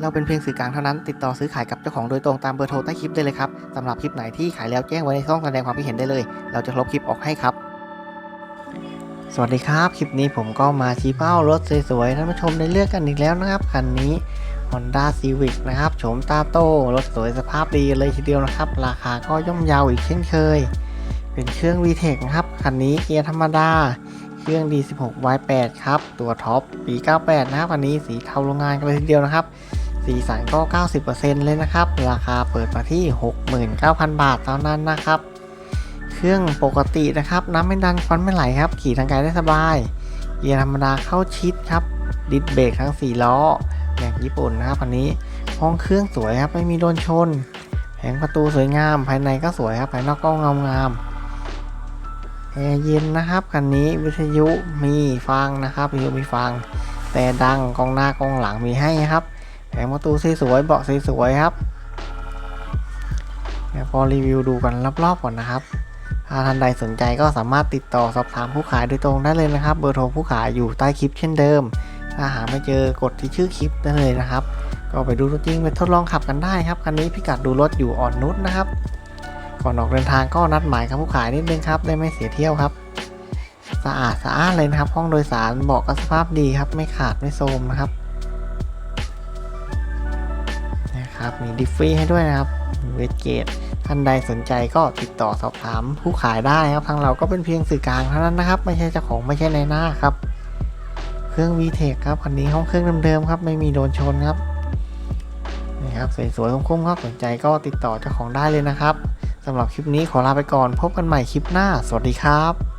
เราเป็นเพียงสื่อกลางเท่านั้น ติดต่อซื้อขายกับเจ้าของโดยตรงตามเบอร์โทรใต้คลิปได้เลยครับสำหรับคลิปไหนที่ขายแล้วแจ้งไว้ในช่องแสดงความคิดเห็นได้เลย เราจะลบคลิปออกให้ครับ สวัสดีครับ คลิปนี้ผมก็มาชี้เป้ารถสวยๆท่านผู้ชมได้เลือกกันอีกแล้วนะครับคันนี้ Honda Civic นะครับโฉมตาโต้รถสวยสภาพดีเลยทีเดียวนะครับ ราคาก็ย่อมเยาวอีกเช่นเคย เป็นเครื่อง VTEC นะครับคันนี้เกียร์ธรรมดาเครื่อง D16 Y8 ครับ ตัวท็อปปี 98 นะครับอันนี้สีเทาโรงงานกันเลยทีเดียวนะครับ สีสันก็ 90%เลยนะครับ ราคาเปิดมาที่ 69,000 บาทเท่านั้นนะครับ เครื่องปกตินะครับ น้ำไม่ดันควันไม่ไหลครับ ขี่ทางไกลได้สบาย เกียร์ธรรมดาเข้าชิดครับ ดิสเบรกทั้ง 4 ล้ออย่างญี่ปุ่นนะครับอันนี้ห้องเครื่องสวยครับ ไม่มีโดนชน แผงประตูสวยงาม ภายในก็สวยครับ ภายนอกก็งามงามแอร์เย็นนะครับคันนี้วิทยุมีฟังนะครับวิทยุมีฟัง แต่ดังกองหน้ากองหลังมีให้ครับ แผงประตูสวยๆเบาะสวยๆครับเดี๋ยวพอรีวิวดูกันรอบๆก่อนนะครับถ้าท่านใดสนใจก็สามารถติดต่อสอบถามผู้ขายโดยตรงได้เลยนะครับ เบอร์โทรผู้ขายอยู่ใต้คลิปเช่นเดิม ถ้าหาไม่เจอกดที่ชื่อคลิปได้เลยนะครับ ก็ไปดูรถจริงไปทดลองขับกันได้ครับคันนี้พิกัดดูรถอยู่อ่อนนุชนะครับ ก่อนออกเดินทางก็นัดหมายกับผู้ขายนิดนึงครับได้ไม่เสียเที่ยวครับ สะอาดสะอาดเลยนะครับ ห้องโดยสารเบาะก็สภาพดีครับ ไม่ขาดไม่โทรมนะครับ นะครับ มีดิฟฟี่ให้ด้วยนะครับเวทเกตท่านใดสนใจก็ติดต่อสอบถามผู้ขายได้ครับทางเราก็เป็นเพียงสื่อกลางเท่านั้นนะครับ ไม่ใช่เจ้าของไม่ใช่ในหน้าครับ เครื่อง VTEC ครับคันนี้ห้องเครื่องเดิมๆครับ ไม่มีโดนชนครับนี่ครับสวยๆคุ้มๆครับสนใจก็ติดต่อเจ้าของได้เลยนะครับสำหรับคลิปนี้ขอลาไปก่อน พบกันใหม่คลิปหน้า สวัสดีครับ